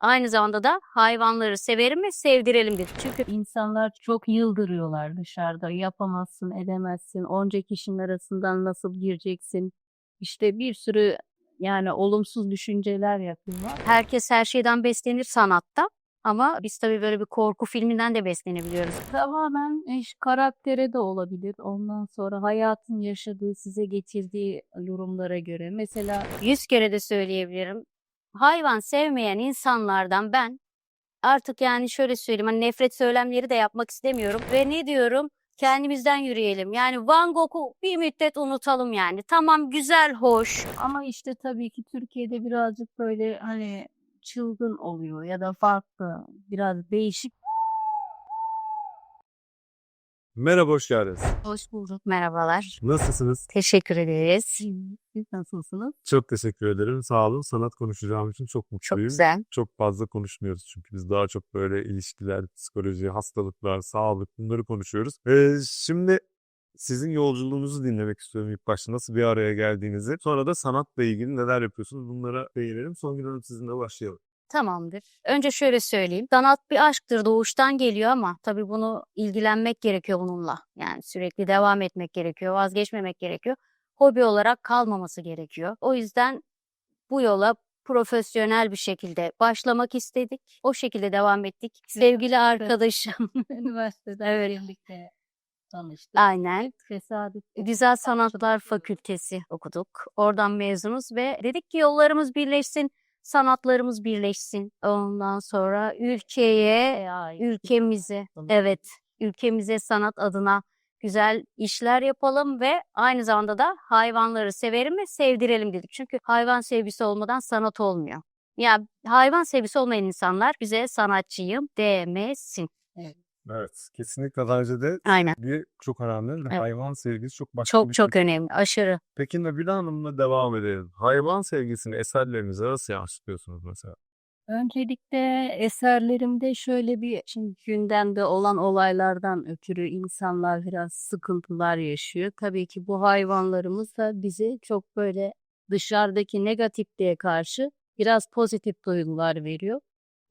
Aynı zamanda da hayvanları severim ve sevdirelim dedik. Çünkü İnsanlar çok yıldırıyorlar dışarıda. Yapamazsın, edemezsin. Onca kişinin arasından nasıl gireceksin? İşte bir sürü yani olumsuz düşünceler yapıyorlar. herkes her şeyden beslenir sanatta. Ama biz tabii böyle bir korku filminden de beslenebiliyoruz. Tamamen iş karaktere de olabilir. Ondan sonra hayatın yaşadığı, size getirdiği yorumlara göre. Mesela Yüz kere de söyleyebilirim. Hayvan sevmeyen insanlardan ben artık yani şöyle söyleyeyim hani nefret söylemleri de yapmak istemiyorum. Ve ne diyorum? Kendimizden yürüyelim. Yani Van Gogh'u bir müddet unutalım yani. Tamam güzel, hoş. ama işte tabii ki Türkiye'de birazcık böyle hani çılgın oluyor ya da farklı, biraz değişik. Merhaba, hoş geldiniz. Hoş bulduk. Merhabalar. Nasılsınız? Teşekkür ederiz. Siz nasılsınız? Çok teşekkür ederim. Sağ olun. Sanat konuşacağım için çok Çok mutluyum. güzel. Çok fazla konuşmuyoruz çünkü biz daha çok böyle ilişkiler, psikoloji, hastalıklar, sağlık bunları konuşuyoruz. Ee, şimdi sizin yolculuğunuzu dinlemek istiyorum ilk başta. Nasıl bir araya geldiğinizi. Sonra da sanatla ilgili neler yapıyorsunuz bunlara değinelim. Son Hanım sizinle başlayalım. Tamamdır. Önce şöyle söyleyeyim. Sanat bir aşktır, doğuştan geliyor ama tabii bunu ilgilenmek gerekiyor bununla. Yani sürekli devam etmek gerekiyor, vazgeçmemek gerekiyor. Hobi olarak kalmaması gerekiyor. O yüzden bu yola profesyonel bir şekilde başlamak istedik. O şekilde devam ettik. Sevgili arkadaşım. Üniversitede Evet. birlikte tanıştık. Aynen. Tesadüf. Güzel Sanatlar Fakültesi okuduk. Oradan mezunuz ve dedik ki yollarımız birleşsin, sanatlarımız birleşsin. Ondan sonra ülkeye, ülkemize, evet, ülkemize sanat adına güzel işler yapalım ve aynı zamanda da hayvanları severim ve sevdirelim dedik. Çünkü hayvan sevgisi olmadan sanat olmuyor. Ya hayvan sevgisi olmayan insanlar bize sanatçıyım demesin. Evet. Kesinlikle daha önce de Aynen. bir çok önemli. Evet. Hayvan sevgisi çok başka Çok bir çok şey. önemli. Aşırı. Peki Nabila Hanım'la devam edelim. Hayvan sevgisini eserlerinize nasıl yansıtıyorsunuz mesela? Öncelikle eserlerimde şöyle bir şimdi gündemde olan olaylardan ötürü insanlar biraz sıkıntılar yaşıyor. Tabii ki bu hayvanlarımız da bizi çok böyle dışarıdaki negatifliğe karşı biraz pozitif duygular veriyor.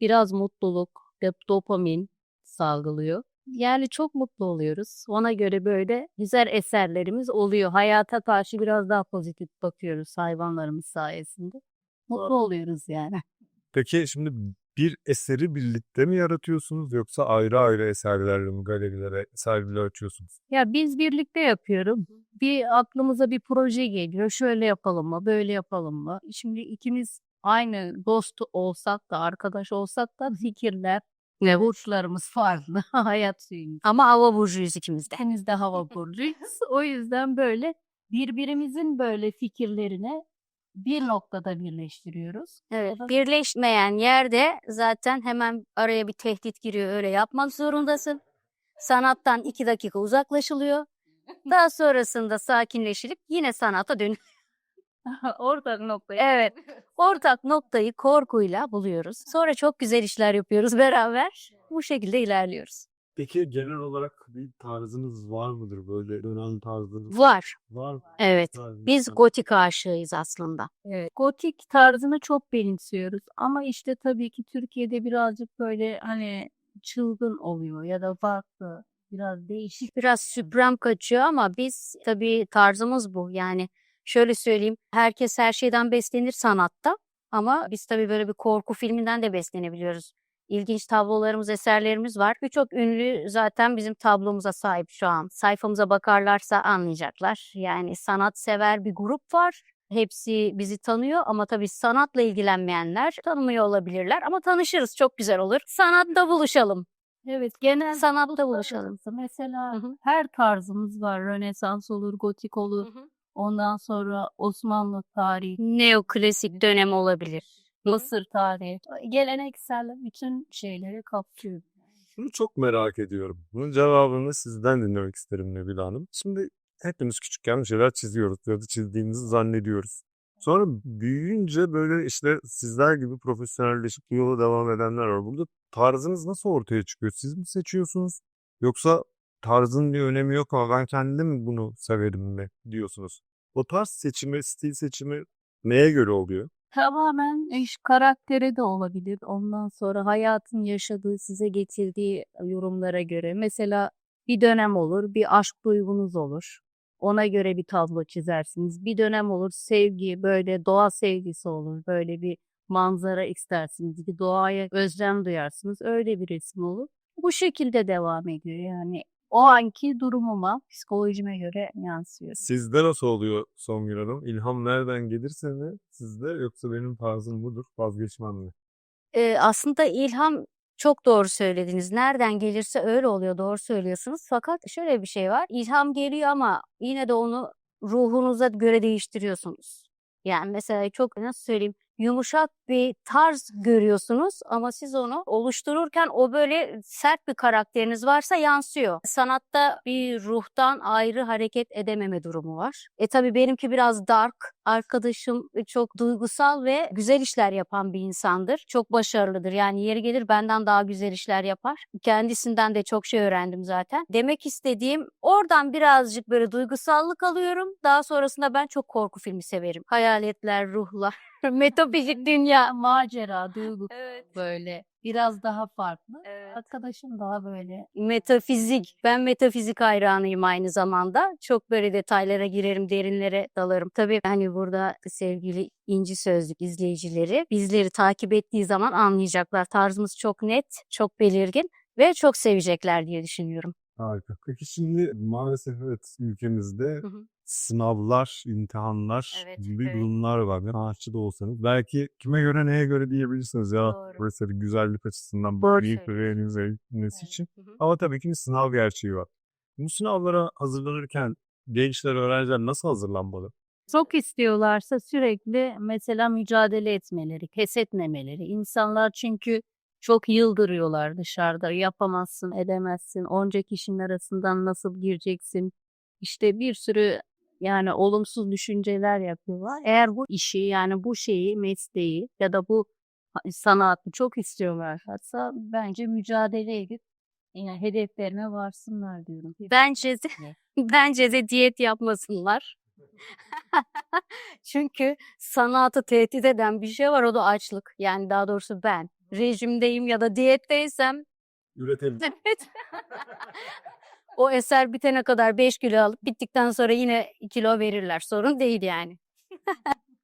Biraz mutluluk, dop- dopamin salgılıyor. Yani çok mutlu oluyoruz. Ona göre böyle güzel eserlerimiz oluyor. Hayata karşı biraz daha pozitif bakıyoruz hayvanlarımız sayesinde. Mutlu oluyoruz yani. Peki şimdi bir eseri birlikte mi yaratıyorsunuz yoksa ayrı ayrı eserlerle mi galerilere sergiler açıyorsunuz? Ya biz birlikte yapıyoruz. Bir aklımıza bir proje geliyor. Şöyle yapalım mı, böyle yapalım mı? Şimdi ikimiz aynı dost olsak da, arkadaş olsak da fikirler, Evet. burçlarımız farklı. Hayat suyumuz. Ama hava burcuyuz ikimiz de. Henüz de hava burcuyuz. O yüzden böyle birbirimizin böyle fikirlerine bir noktada birleştiriyoruz. Evet. Birleşmeyen yerde zaten hemen araya bir tehdit giriyor. Öyle yapmak zorundasın. Sanattan iki dakika uzaklaşılıyor. Daha sonrasında sakinleşilip yine sanata dön. Ortak noktaya. Evet. Ortak noktayı korkuyla buluyoruz. Sonra çok güzel işler yapıyoruz beraber. Bu şekilde ilerliyoruz. Peki genel olarak bir tarzınız var mıdır? Böyle dönen tarzınız Var. var mı? Evet. Tarzınız Biz var. gotik aşığıyız aslında. Evet. Gotik tarzını çok benimsiyoruz ama işte tabii ki Türkiye'de birazcık böyle hani çılgın oluyor ya da farklı, biraz değişik. Biraz süprem kaçıyor ama biz tabii tarzımız bu. Yani şöyle söyleyeyim. Herkes her şeyden beslenir sanatta. Ama biz tabii böyle bir korku filminden de beslenebiliyoruz. İlginç tablolarımız, eserlerimiz var. Birçok ünlü zaten bizim tablomuza sahip şu an. Sayfamıza bakarlarsa anlayacaklar. Yani sanatsever bir grup var. Hepsi bizi tanıyor ama tabii sanatla ilgilenmeyenler tanımıyor olabilirler. Ama tanışırız çok güzel olur. Sanatta buluşalım. Evet, genel Sanatta buluşalım. Mesela Hı hı. her tarzımız var. Rönesans olur, gotik olur. Ondan sonra Osmanlı tarihi, Neoklasik dönem olabilir. Mısır tarihi. Geleneksel bütün şeyleri kapsıyor. Şunu çok merak ediyorum. Bunun cevabını sizden dinlemek isterim Nebila Hanım. Şimdi hepimiz küçükken bir şeyler çiziyoruz ya da çizdiğimizi zannediyoruz. Sonra büyüyünce böyle işte sizler gibi profesyonelleşip bu yola devam edenler var. Burada tarzınız nasıl ortaya çıkıyor? Siz mi seçiyorsunuz? Yoksa tarzın bir önemi yok ama ben kendim bunu severim mi diyorsunuz? O tarz seçimi, stil seçimi neye göre oluyor? Tamamen iş karakteri de olabilir. Ondan sonra hayatın yaşadığı, size getirdiği yorumlara göre. Mesela bir dönem olur, bir aşk duygunuz olur. Ona göre bir tablo çizersiniz. Bir dönem olur sevgi, böyle doğa sevgisi olur. Böyle bir manzara istersiniz. Bir doğaya özlem duyarsınız. Öyle bir resim olur. Bu şekilde devam ediyor yani. O anki durumuma, psikolojime göre yansıyor. Sizde nasıl oluyor Songül Hanım? İlham nereden gelirse mi sizde yoksa benim tarzım budur vazgeçmem mi? Ee, aslında ilham çok doğru söylediniz. Nereden gelirse öyle oluyor. Doğru söylüyorsunuz. Fakat şöyle bir şey var. İlham geliyor ama yine de onu ruhunuza göre değiştiriyorsunuz. Yani mesela çok nasıl söyleyeyim yumuşak bir tarz görüyorsunuz ama siz onu oluştururken o böyle sert bir karakteriniz varsa yansıyor. Sanatta bir ruhtan ayrı hareket edememe durumu var. E tabii benimki biraz dark. Arkadaşım çok duygusal ve güzel işler yapan bir insandır. Çok başarılıdır. Yani yeri gelir benden daha güzel işler yapar. Kendisinden de çok şey öğrendim zaten. Demek istediğim oradan birazcık böyle duygusallık alıyorum. Daha sonrasında ben çok korku filmi severim. Hayaletler, ruhlar, metafizik dünya. Macera, duygu Evet. böyle biraz daha farklı. Evet. Arkadaşım daha böyle Metafizik. Ben metafizik hayranıyım aynı zamanda. Çok böyle detaylara girerim, derinlere dalarım. Tabii hani burada sevgili İnci Sözlük izleyicileri bizleri takip ettiği zaman anlayacaklar. Tarzımız çok net, çok belirgin ve çok sevecekler diye düşünüyorum. Harika. Peki şimdi maalesef evet ülkemizde Hı hı. sınavlar, imtihanlar Evet, gibi evet. durumlar var. Ne sanatçı da olsanız. Belki kime göre neye göre diyebilirsiniz ya. Doğru. Burası bir güzellik açısından Doğru büyük bir söylüyorsun. realizmesi Evet. için. Hı hı. Ama tabii ki bir sınav gerçeği var. Bu sınavlara hazırlanırken gençler, öğrenciler nasıl hazırlanmalı? çok istiyorlarsa sürekli mesela mücadele etmeleri, pes etmemeleri. İnsanlar çünkü çok yıldırıyorlar dışarıda. Yapamazsın, edemezsin. Onca kişinin arasından nasıl gireceksin? İşte bir sürü yani olumsuz düşünceler yapıyorlar. Eğer bu işi yani bu şeyi, mesleği ya da bu sanatı çok istiyorlarsa bence mücadele edip yani hedeflerine varsınlar diyorum. Bence bence de diyet yapmasınlar. Çünkü sanatı tehdit eden bir şey var o da açlık. Yani daha doğrusu ben rejimdeyim ya da diyetteysem Üretelim. evet. o eser bitene kadar 5 kilo alıp bittikten sonra yine kilo verirler. Sorun değil yani.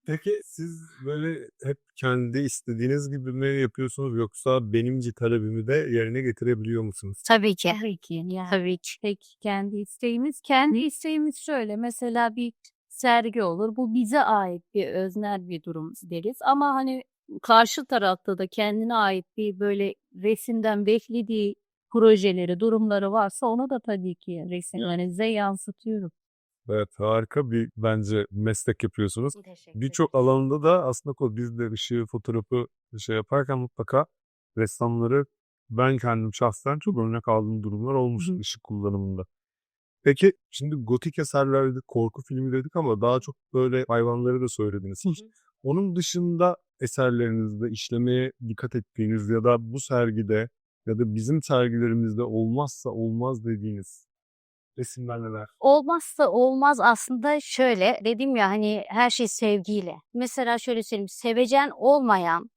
Peki siz böyle hep kendi istediğiniz gibi mi yapıyorsunuz yoksa benimci talebimi de yerine getirebiliyor musunuz? Tabii ki. Tabii ki yani. Tabii ki. Tek kendi isteğimiz. Kendi isteğimiz şöyle. Mesela bir sergi olur. Bu bize ait bir öznel bir durum deriz. Ama hani karşı tarafta da kendine ait bir böyle resimden beklediği projeleri, durumları varsa onu da tabii ki resimlerinize yansıtıyorum. Evet harika bir bence meslek yapıyorsunuz. Birçok alanda da aslında biz de ışığı, fotoğrafı şey yaparken mutlaka ressamları ben kendim şahsen çok örnek aldığım durumlar olmuş Hı. ışık kullanımında. Peki şimdi gotik eserler dedik, korku filmi dedik ama daha çok böyle hayvanları da söylediniz. Hı. onun dışında eserlerinizde işlemeye dikkat ettiğiniz ya da bu sergide ya da bizim sergilerimizde olmazsa olmaz dediğiniz resimler neler? Olmazsa olmaz aslında şöyle dedim ya hani her şey sevgiyle. Mesela şöyle söyleyeyim sevecen olmayan,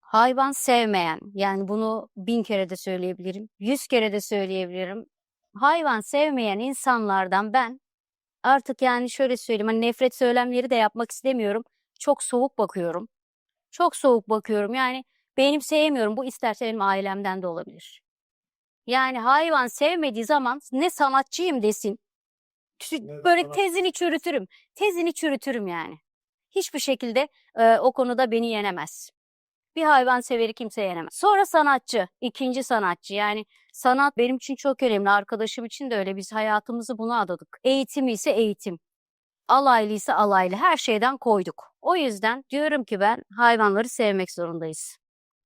hayvan sevmeyen yani bunu bin kere de söyleyebilirim, yüz kere de söyleyebilirim. Hayvan sevmeyen insanlardan ben artık yani şöyle söyleyeyim hani nefret söylemleri de yapmak istemiyorum. Çok soğuk bakıyorum. Çok soğuk bakıyorum yani benim sevmiyorum bu isterse benim ailemden de olabilir. Yani hayvan sevmediği zaman ne sanatçıyım desin. Böyle tezini çürütürüm. Tezini çürütürüm yani. Hiçbir şekilde e, o konuda beni yenemez. Bir hayvan severi kimse yenemez. Sonra sanatçı, ikinci sanatçı. Yani sanat benim için çok önemli. Arkadaşım için de öyle. Biz hayatımızı buna adadık. Eğitim ise eğitim. Alaylı ise alaylı. Her şeyden koyduk. O yüzden diyorum ki ben hayvanları sevmek zorundayız.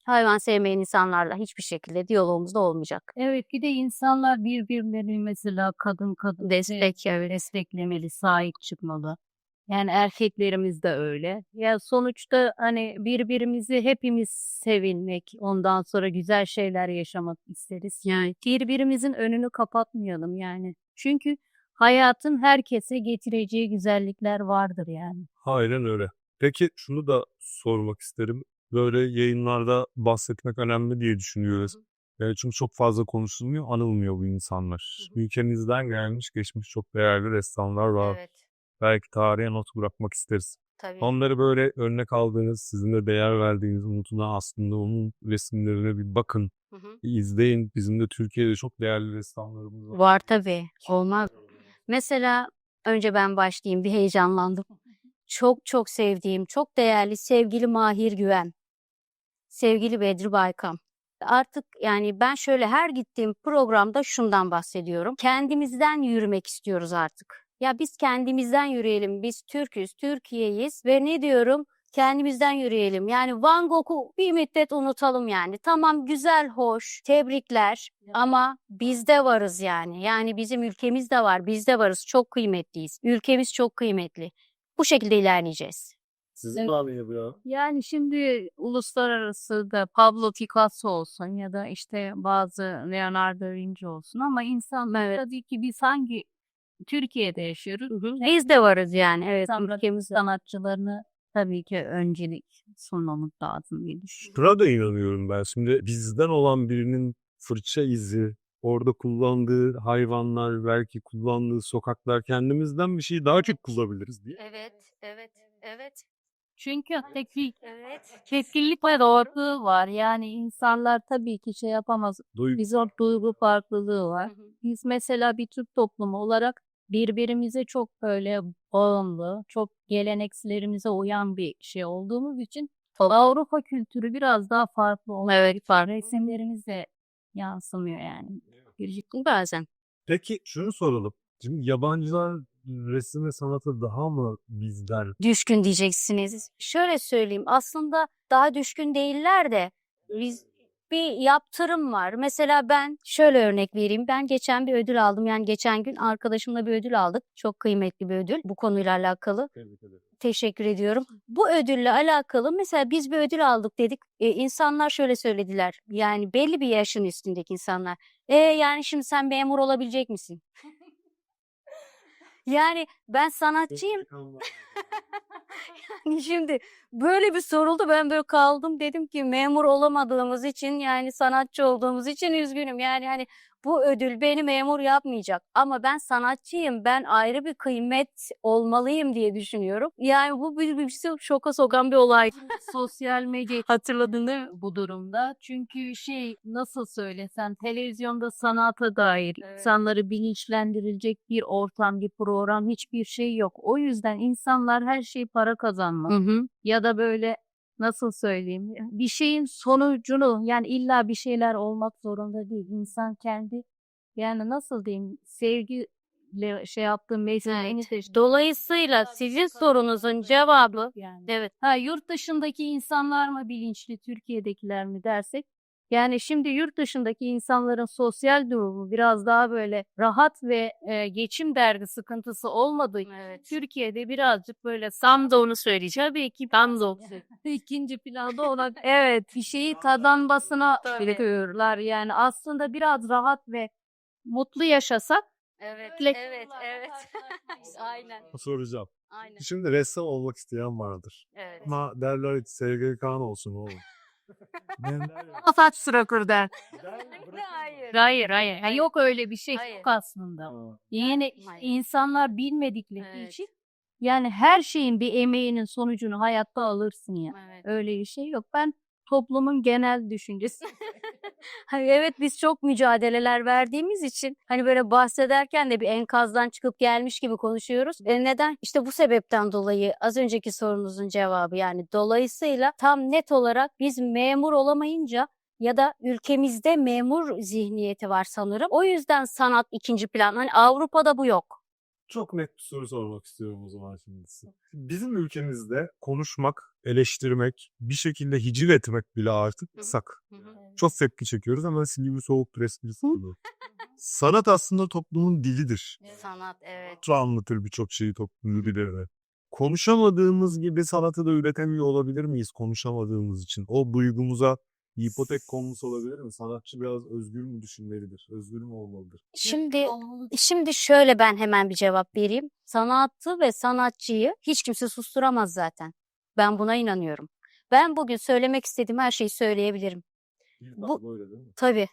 Hayvan sevmeyen insanlarla hiçbir şekilde diyalogumuz da olmayacak. Evet bir de insanlar birbirlerini mesela kadın kadın Destek, evet. desteklemeli, sahip çıkmalı. Yani erkeklerimiz de öyle. Ya sonuçta hani birbirimizi hepimiz sevilmek, ondan sonra güzel şeyler yaşamak isteriz. Yani birbirimizin önünü kapatmayalım yani. Çünkü hayatın herkese getireceği güzellikler vardır yani. Aynen öyle. Peki şunu da sormak isterim. Böyle yayınlarda bahsetmek önemli diye düşünüyoruz. Yani çünkü çok fazla konuşulmuyor, anılmıyor bu insanlar. Hı hı. Ülkemizden gelmiş geçmiş çok değerli ressamlar var. Evet. Belki tarihe not bırakmak isteriz. Tabii. Onları böyle örnek aldığınız, sizin de değer verdiğiniz unutuna aslında onun resimlerine bir bakın, Hı hı. izleyin. Bizim de Türkiye'de çok değerli ressamlarımız var. Var tabii. Olmaz. Mesela önce ben başlayayım. Bir heyecanlandım. Çok çok sevdiğim, çok değerli sevgili Mahir Güven. Sevgili Bedri Baykam. Artık yani ben şöyle her gittiğim programda şundan bahsediyorum. Kendimizden yürümek istiyoruz artık. Ya biz kendimizden yürüyelim. Biz Türk'üz, Türkiye'yiz ve ne diyorum? Kendimizden yürüyelim. Yani Van Gogh'u bir müddet unutalım yani. Tamam güzel, hoş, tebrikler ama bizde varız yani. Yani bizim ülkemiz de var, bizde varız. Çok kıymetliyiz. Ülkemiz çok kıymetli. Bu şekilde ilerleyeceğiz. Sizin Evet. bu ya? Yani şimdi uluslararası da Pablo Picasso olsun ya da işte bazı Leonardo da Vinci olsun ama insanlar Evet. tabii ki biz hangi Türkiye'de yaşıyoruz. Biz de varız yani. Evet, ülkemizde. sanatçılarını tabii ki öncelik sunmamız lazım diye düşünüyorum. Şuna da inanıyorum ben. Şimdi bizden olan birinin fırça izi, orada kullandığı hayvanlar, belki kullandığı sokaklar kendimizden bir şeyi daha çok kullanabiliriz diye. Evet, evet, evet. Çünkü teknik Evet. Keskinlik ve doğruluğu var. Yani insanlar tabii ki şey yapamaz. Duygu. Bizon duygu farklılığı var. Hı hı. Biz mesela bir Türk toplumu olarak birbirimize çok böyle bağımlı, çok geleneklerimize uyan bir şey olduğumuz için Avrupa kültürü biraz daha farklı oluyor. Evet, farklı. Resimlerimize yansımıyor yani. Gerçekten. Bazen. Peki şunu soralım. Şimdi yabancılar resim ve sanata daha mı bizden? Düşkün diyeceksiniz. Şöyle söyleyeyim. Aslında daha düşkün değiller de biz bir yaptırım var. Mesela ben şöyle örnek vereyim. Ben geçen bir ödül aldım. Yani geçen gün arkadaşımla bir ödül aldık. Çok kıymetli bir ödül bu konuyla alakalı. Tebrik ederim. Teşekkür ediyorum. Bu ödülle alakalı mesela biz bir ödül aldık dedik. E, insanlar şöyle söylediler. Yani belli bir yaşın üstündeki insanlar. E yani şimdi sen memur olabilecek misin? yani ben sanatçıyım. Yani şimdi böyle bir soruldu ben böyle kaldım dedim ki memur olamadığımız için yani sanatçı olduğumuz için üzgünüm. Yani hani bu ödül beni memur yapmayacak ama ben sanatçıyım ben ayrı bir kıymet olmalıyım diye düşünüyorum. Yani bu bir, bir şey şoka sokan bir olay. Sosyal medya hatırladın değil mi bu durumda? Çünkü şey nasıl söylesen televizyonda sanata dair Evet. insanları bilinçlendirilecek bir ortam, bir program hiçbir şey yok. O yüzden insanlar her şeyi para kazanmak Hı hı. ya da böyle nasıl söyleyeyim bir şeyin sonucunu yani illa bir şeyler olmak zorunda değil. İnsan kendi yani nasıl diyeyim sevgiyle şey yaptığı mesleğini seçti. Dolayısıyla sizin sorunuzun cevabı yani. evet Ha yurt dışındaki insanlar mı bilinçli, Türkiye'dekiler mi dersek yani şimdi yurt dışındaki insanların sosyal durumu biraz daha böyle rahat ve e, geçim derdi sıkıntısı olmadığı için Evet. Türkiye'de birazcık böyle sam da onu söyleyeceğim belki tam da ikinci planda olan evet bir şeyi tadanmasına Tabii. bırakıyorlar yani aslında biraz rahat ve mutlu yaşasak Evet, evet, evet. Aynen, Soracağım. aynen. Şimdi ressam olmak isteyen vardır. Evet. Ama derler ki SGK olsun oğlum. Ben Saç der. Hayır. Hayır hayır. Yani yok öyle bir şey Hayır. yok aslında. "Aa, Yeni Hayır. insanlar bilmedikleri Evet. için yani her şeyin bir emeğinin sonucunu hayatta alırsın ya. Evet. Öyle bir şey yok. Ben toplumun genel düşüncesi. Hani evet biz çok mücadeleler verdiğimiz için hani böyle bahsederken de bir enkazdan çıkıp gelmiş gibi konuşuyoruz. E neden? İşte bu sebepten dolayı az önceki sorunuzun cevabı yani dolayısıyla tam net olarak biz memur olamayınca ya da ülkemizde memur zihniyeti var sanırım. O yüzden sanat ikinci plan. Hani Avrupa'da bu yok. Çok net bir soru sormak istiyorum o zaman şimdi size. Bizim ülkemizde konuşmak, eleştirmek, bir şekilde hiciv etmek bile artık yasak. Çok tepki çekiyoruz ama silivri soğuk presli Sanat aslında toplumun dilidir. Sanat evet. Çok anlatır birçok şeyi toplumun dilleri. Konuşamadığımız gibi sanatı da üretemiyor olabilir miyiz konuşamadığımız için? O duygumuza bir ipotek konmuş olabilir mi? Sanatçı biraz özgür mü düşünmelidir? Özgür mü olmalıdır? Şimdi Şimdi şöyle ben hemen bir cevap vereyim. Sanatı ve sanatçıyı hiç kimse susturamaz zaten. Ben buna inanıyorum. Ben bugün söylemek istediğim her şeyi söyleyebilirim. Bu- böyle değil mi? Tabii.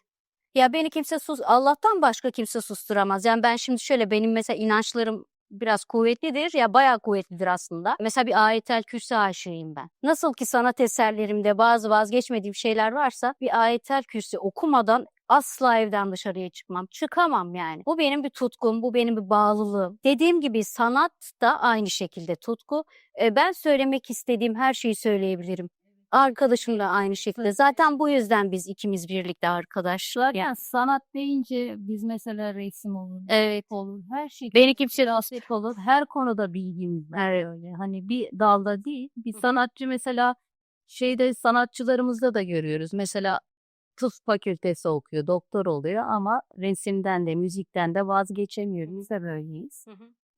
Ya beni kimse sus Allah'tan başka kimse susturamaz. Yani ben şimdi şöyle benim mesela inançlarım biraz kuvvetlidir ya bayağı kuvvetlidir aslında. Mesela bir ayetel kürsi aşığıyım ben. Nasıl ki sanat eserlerimde bazı vazgeçmediğim şeyler varsa bir ayetel kürsi okumadan asla evden dışarıya çıkmam. Çıkamam yani. Bu benim bir tutkum, bu benim bir bağlılığım. Dediğim gibi sanat da aynı şekilde tutku. E, ben söylemek istediğim her şeyi söyleyebilirim. Arkadaşım da aynı şekilde. Zaten bu yüzden biz ikimiz birlikte arkadaşlar. Yani sanat deyince biz mesela resim olur, Evet. olur, her şey Beni kimse siyaset olur. Her konuda bilgimiz var Evet. öyle. Hani bir dalda değil. Bir Hı. sanatçı mesela şeyde sanatçılarımızda da görüyoruz. Mesela tıp fakültesi okuyor, doktor oluyor ama resimden de müzikten de vazgeçemiyor. Biz de böyleyiz.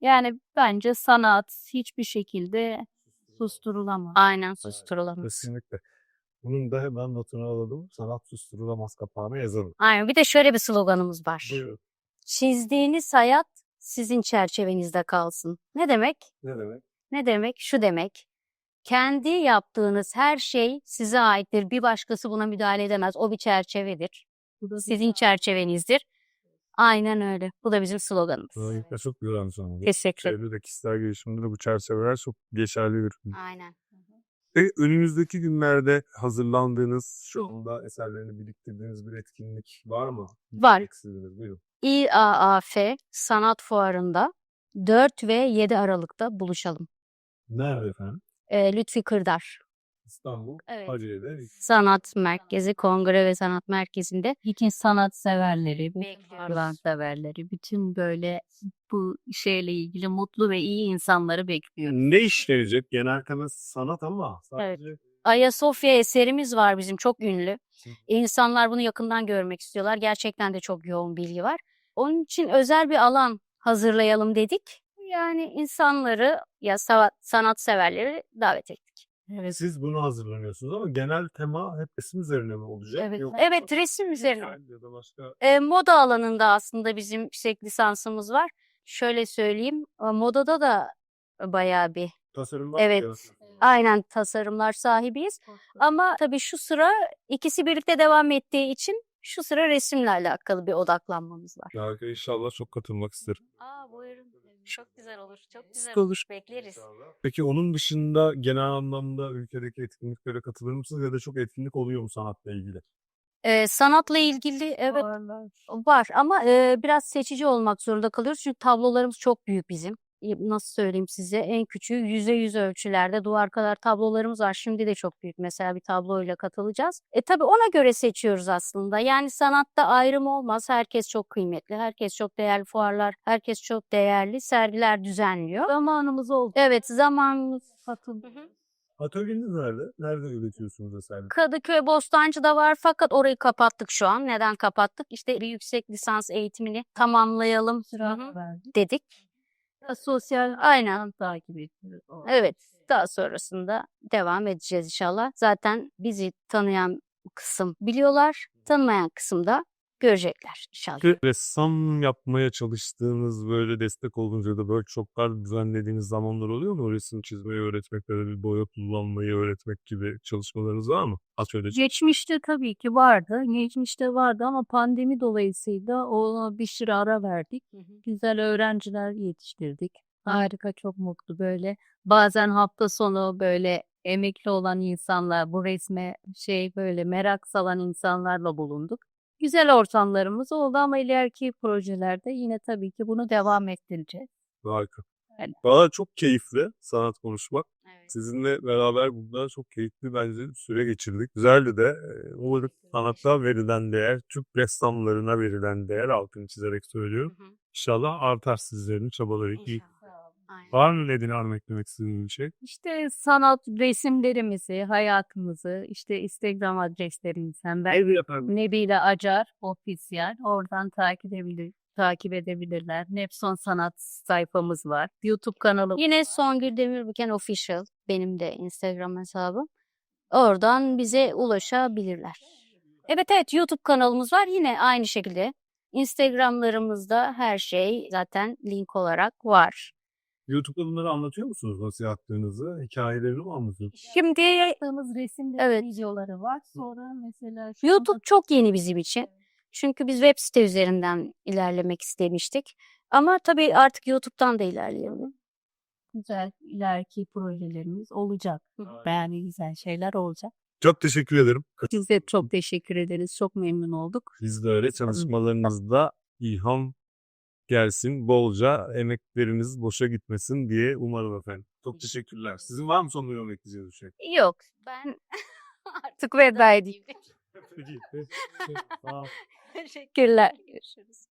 Yani bence sanat hiçbir şekilde susturulamaz. Aynen susturulamaz. Kesinlikle. Bunun da hemen notunu alalım. Sanat susturulamaz kapağına yazalım. Aynen. Bir de şöyle bir sloganımız var. Buyurun. Çizdiğiniz hayat sizin çerçevenizde kalsın. Ne demek? Ne demek? Ne demek? Şu demek. Kendi yaptığınız her şey size aittir. Bir başkası buna müdahale edemez. O bir çerçevedir. Bu da Sizin çerçevenizdir. Aynen öyle. Bu da bizim sloganımız. Özellikle çok güzel sanırım. Teşekkür ederim. Kişisel gelişimde de bu çerçeveler çok geçerlidir. Aynen. E, önümüzdeki günlerde hazırlandığınız, şu anda eserlerini biriktirdiğiniz bir etkinlik var mı? Var. Eksidiniz, buyurun. İAAF Sanat Fuarı'nda 4 ve 7 Aralık'ta buluşalım. Nerede efendim? Ee, Lütfi Kırdar. İstanbul, Evet. Hacıye'de. Sanat Merkezi, Kongre ve Sanat Merkezi'nde. bütün sanat severleri, varlık severleri, bütün böyle bu şeyle ilgili mutlu ve iyi insanları bekliyoruz. Ne işlenecek? Genel tema sanat ama sadece Ayasofya eserimiz var bizim çok ünlü. İnsanlar bunu yakından görmek istiyorlar. Gerçekten de çok yoğun bilgi var. Onun için özel bir alan hazırlayalım dedik. Yani insanları ya sa- sanat severleri davet ettik. Evet. siz bunu hazırlanıyorsunuz ama genel tema hep resim üzerine mi olacak? Evet. Yoksa Evet, resim üzerine. Ya da başka E, moda alanında aslında bizim yüksek lisansımız var. Şöyle söyleyeyim, e, modada da bayağı bir tasarım var. Evet. aynen tasarımlar sahibiyiz. Ama tabii şu sıra ikisi birlikte devam ettiği için şu sıra resimle alakalı bir odaklanmamız var. Ya inşallah çok katılmak isterim. Aa buyurun. Çok güzel olur. Çok güzel olur. Bekleriz. Peki onun dışında genel anlamda ülkedeki etkinliklere katılır mısınız ya da çok etkinlik oluyor mu sanatla ilgili? Ee, sanatla ilgili evet Varlar. var ama e, biraz seçici olmak zorunda kalıyoruz. Çünkü tablolarımız çok büyük bizim. Nasıl söyleyeyim size en küçüğü yüze yüz ölçülerde duvar kadar tablolarımız var. Şimdi de çok büyük mesela bir tabloyla katılacağız. E tabii ona göre seçiyoruz aslında. Yani sanatta ayrım olmaz. Herkes çok kıymetli. Herkes çok değerli fuarlar. Herkes çok değerli sergiler düzenliyor. Zamanımız oldu. Evet zamanımız Katıl. Atölyeniz nerede? Nerede üretiyorsunuz eserleri? Kadıköy Bostancı'da var fakat orayı kapattık şu an. Neden kapattık? İşte bir yüksek lisans eğitimini tamamlayalım Hı hı. dedik. Sosyal Aynen. takip ediyoruz. Evet. Daha sonrasında devam edeceğiz inşallah. Zaten bizi tanıyan kısım biliyorlar. Tanımayan kısım da görecekler inşallah. Peki ressam yapmaya çalıştığınız böyle destek olunca da workshoplar düzenlediğiniz zamanlar oluyor mu? Resim çizmeyi öğretmek ya da bir boya kullanmayı öğretmek gibi çalışmalarınız var mı? Atölyede. Geçmişte tabii ki vardı. Geçmişte vardı ama pandemi dolayısıyla ona bir süre ara verdik. Güzel öğrenciler yetiştirdik. Harika, çok mutlu böyle. Bazen hafta sonu böyle emekli olan insanlar, bu resme şey böyle merak salan insanlarla bulunduk. Güzel ortamlarımız oldu ama ileriki projelerde yine tabii ki bunu devam ettireceğiz. Harika. Öyle. Valla çok keyifli sanat konuşmak. Evet. Sizinle beraber burada çok keyifli bence bir süre geçirdik. Güzeldi de e, umarım sanata verilen değer, Türk ressamlarına verilen değer altını çizerek söylüyorum. Hı hı. İnşallah artar sizlerin çabaları. İyi. Aynen. Var mı Nedine Hanım eklemek istediğiniz bir şey? İşte sanat resimlerimizi, hayatımızı, işte Instagram adreslerimiz hem ben Evet efendim. Nebile Acar Official. Oradan takip edebilir, takip edebilirler. Nepson Sanat sayfamız var. YouTube kanalım. Yine Songül Demirbüken Official benim de Instagram hesabım. Oradan bize ulaşabilirler. Evet evet YouTube kanalımız var yine aynı şekilde. Instagramlarımızda her şey zaten link olarak var. YouTube'da bunları anlatıyor musunuz? Nasıl yaptığınızı? Hikayelerini mi anlatıyorsunuz? Şimdi Yaptığımız resimde Evet. videoları var. Sonra mesela şu YouTube anda- çok yeni bizim için. Çünkü biz web site üzerinden ilerlemek istemiştik. Ama tabii artık YouTube'dan da ilerleyelim. güzel ileriki projelerimiz olacak. Yani güzel şeyler olacak. Çok teşekkür ederim. Biz de çok teşekkür ederiz. Çok memnun olduk. Biz de öyle çalışmalarınızda ilham gelsin, bolca emekleriniz boşa gitmesin diye umarım efendim. Çok teşekkürler. Sizin var mı son duymak ekleyeceğiniz bir şey? Yok ben artık veda edeyim. Peki. Teşekkürler. Görüşürüz.